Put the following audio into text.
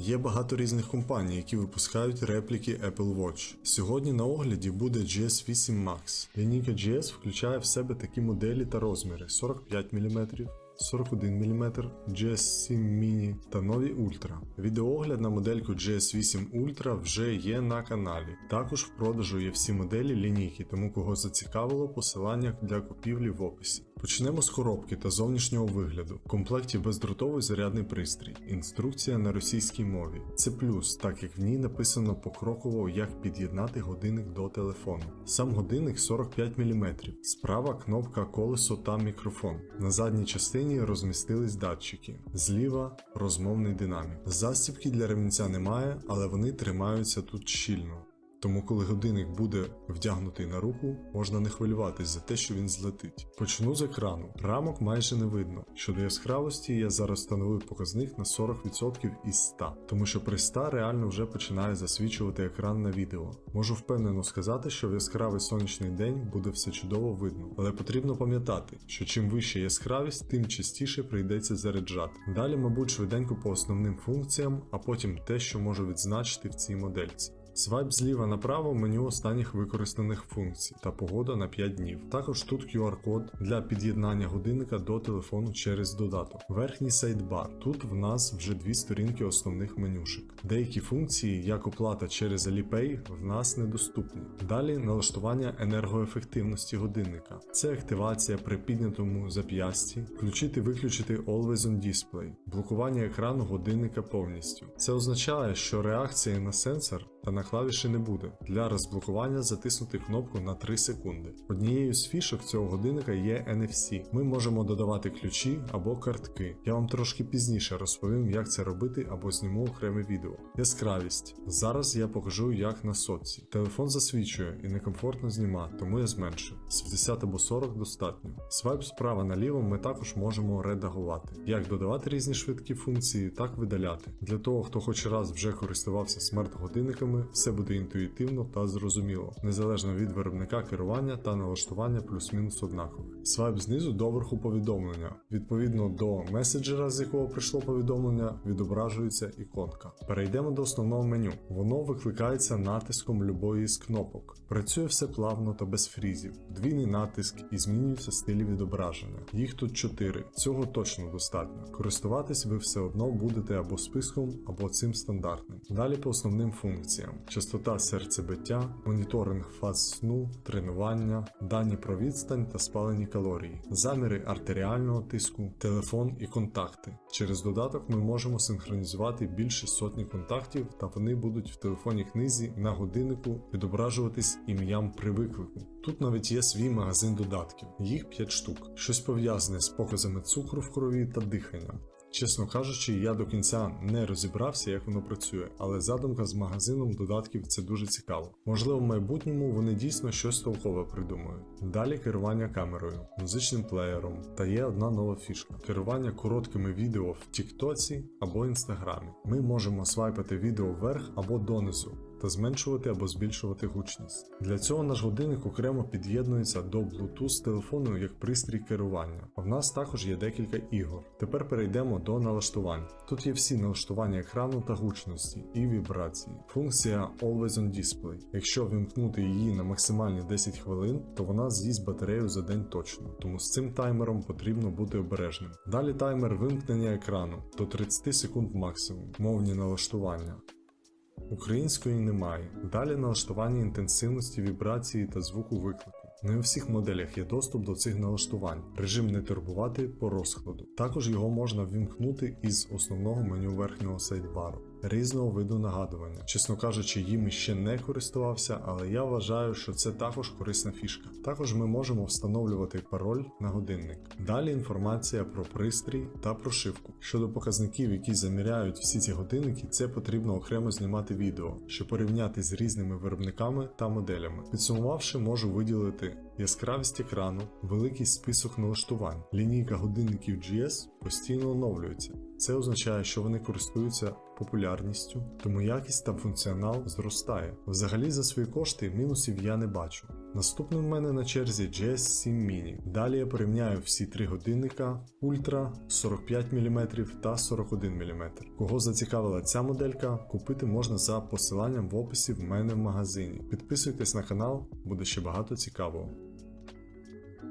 Є багато різних компаній, які випускають репліки Apple Watch. Сьогодні на огляді буде GS8 Max. Лінійка GS включає в себе такі моделі та розміри 45 мм. 41 мм, GS7 Mini та нові Ultra. Відеоогляд на модельку GS8 Ultra вже є на каналі. Також в продажу є всі моделі лінійки, тому кого зацікавило, посилання для купівлі в описі. Почнемо з коробки та зовнішнього вигляду. В комплекті бездротовий зарядний пристрій, інструкція на російській мові. Це плюс, так як в ній написано покроково, як під'єднати годинник до телефону. Сам годинник 45 мм. Справа кнопка колесо та мікрофон. На задній частині розмістились датчики. Зліва розмовний динамік. Застібки для ремінця немає, але вони тримаються тут щільно. Тому, коли годинник буде вдягнутий на руку, можна не хвилюватись за те, що він злетить. Почну з екрану. Рамок майже не видно. Щодо яскравості, я зараз встановив показник на 40% із 100, тому що при 100 реально вже починає засвічувати екран на відео. Можу впевнено сказати, що в яскравий сонячний день буде все чудово видно, але потрібно пам'ятати, що чим вища яскравість, тим частіше прийдеться заряджати. Далі, мабуть, швиденько по основним функціям, а потім те, що можу відзначити в цій модельці. Свайп зліва направо меню останніх використаних функцій та погода на 5 днів. Також тут QR-код для під'єднання годинника до телефону через додаток. Верхній сайдбар. Тут в нас вже дві сторінки основних менюшек. Деякі функції, як оплата через Alipay, в нас недоступні. Далі налаштування енергоефективності годинника. Це активація при піднятому зап'ясті, включити-виключити Always on Display, блокування екрану годинника повністю. Це означає, що реакції на сенсор та на клавіші не буде. Для розблокування затиснути кнопку на 3 секунди. Однією з фішок цього годинника є NFC. Ми можемо додавати ключі або картки. Я вам трошки пізніше розповім, як це робити або зніму окреме відео. Яскравість. Зараз я покажу, як на сотці. Телефон засвічує і некомфортно знімати, тому я зменшив. З 50 або 40 достатньо. Свайп справа наліво ми також можемо редагувати. Як додавати різні швидкі функції, так видаляти. Для того, хто хоч раз вже користувався смарт-годинниками, все буде інтуїтивно та зрозуміло, незалежно від виробника керування та налаштування плюс-мінус однакове. Свайп знизу доверху повідомлення. Відповідно до меседжера, з якого прийшло повідомлення, відображується іконка. Перейдемо до основного меню. Воно викликається натиском любої з кнопок. Працює все плавно та без фрізів. Двійний натиск і змінюються стилі відображення. Їх тут 4. Цього точно достатньо. Користуватись ви все одно будете або списком, або цим стандартним. Далі по основним функціям: частота серцебиття, моніторинг фаз сну, тренування, дані про відстань та спалені калорії, заміри артеріального тиску, телефон і контакти. Через додаток ми можемо синхронізувати більше сотні контактів, та вони будуть в телефонній книзі на годиннику відображуватись ім'ям при виклику. Тут навіть є свій магазин додатків, їх 5 штук, щось пов'язане з показами цукру в крові та диханням. Чесно кажучи, я до кінця не розібрався, як воно працює, але задумка з магазином додатків це дуже цікаво. Можливо, в майбутньому вони дійсно щось толкове придумають. Далі керування камерою, музичним плеєром та є одна нова фішка: керування короткими відео в Тіктоці або Інстаграмі. Ми можемо свайпати відео вверх або донизу. Та зменшувати або збільшувати гучність. Для цього наш годинник окремо під'єднується до Bluetooth телефону як пристрій керування. А в нас також є декілька ігор. Тепер перейдемо до налаштувань. Тут є всі налаштування екрану та гучності і вібрації. Функція Always on Display. Якщо вимкнути її на максимальні 10 хвилин, то вона з'їсть батарею за день точно. Тому з цим таймером потрібно бути обережним. Далі таймер вимкнення екрану до 30 секунд максимум, мовні налаштування. Української немає. Далі налаштування інтенсивності вібрації та звуку виклику. Не у всіх моделях є доступ до цих налаштувань. Режим не турбувати по розкладу. Також його можна вімкнути із основного меню верхнього сайдбару. Різного виду нагадування. Чесно кажучи, їм ще не користувався, але я вважаю, що це також корисна фішка. Також ми можемо встановлювати пароль на годинник. Далі інформація про пристрій та прошивку. Щодо показників, які заміряють всі ці годинники, це потрібно окремо знімати відео, щоб порівняти з різними виробниками та моделями. Підсумувавши, можу виділити яскравість екрану, великий список налаштувань. Лінійка годинників GS постійно оновлюється. Це означає, що вони користуються популярністю, тому якість та функціонал зростає. Взагалі за свої кошти мінусів я не бачу. Наступним в мене на черзі GS7 Mini. Далі я порівняю всі три годинника Ultra 45 мм та 41 мм. Кого зацікавила ця моделька, купити можна за посиланням в описі в мене в магазині. Підписуйтесь на канал, буде ще багато цікавого.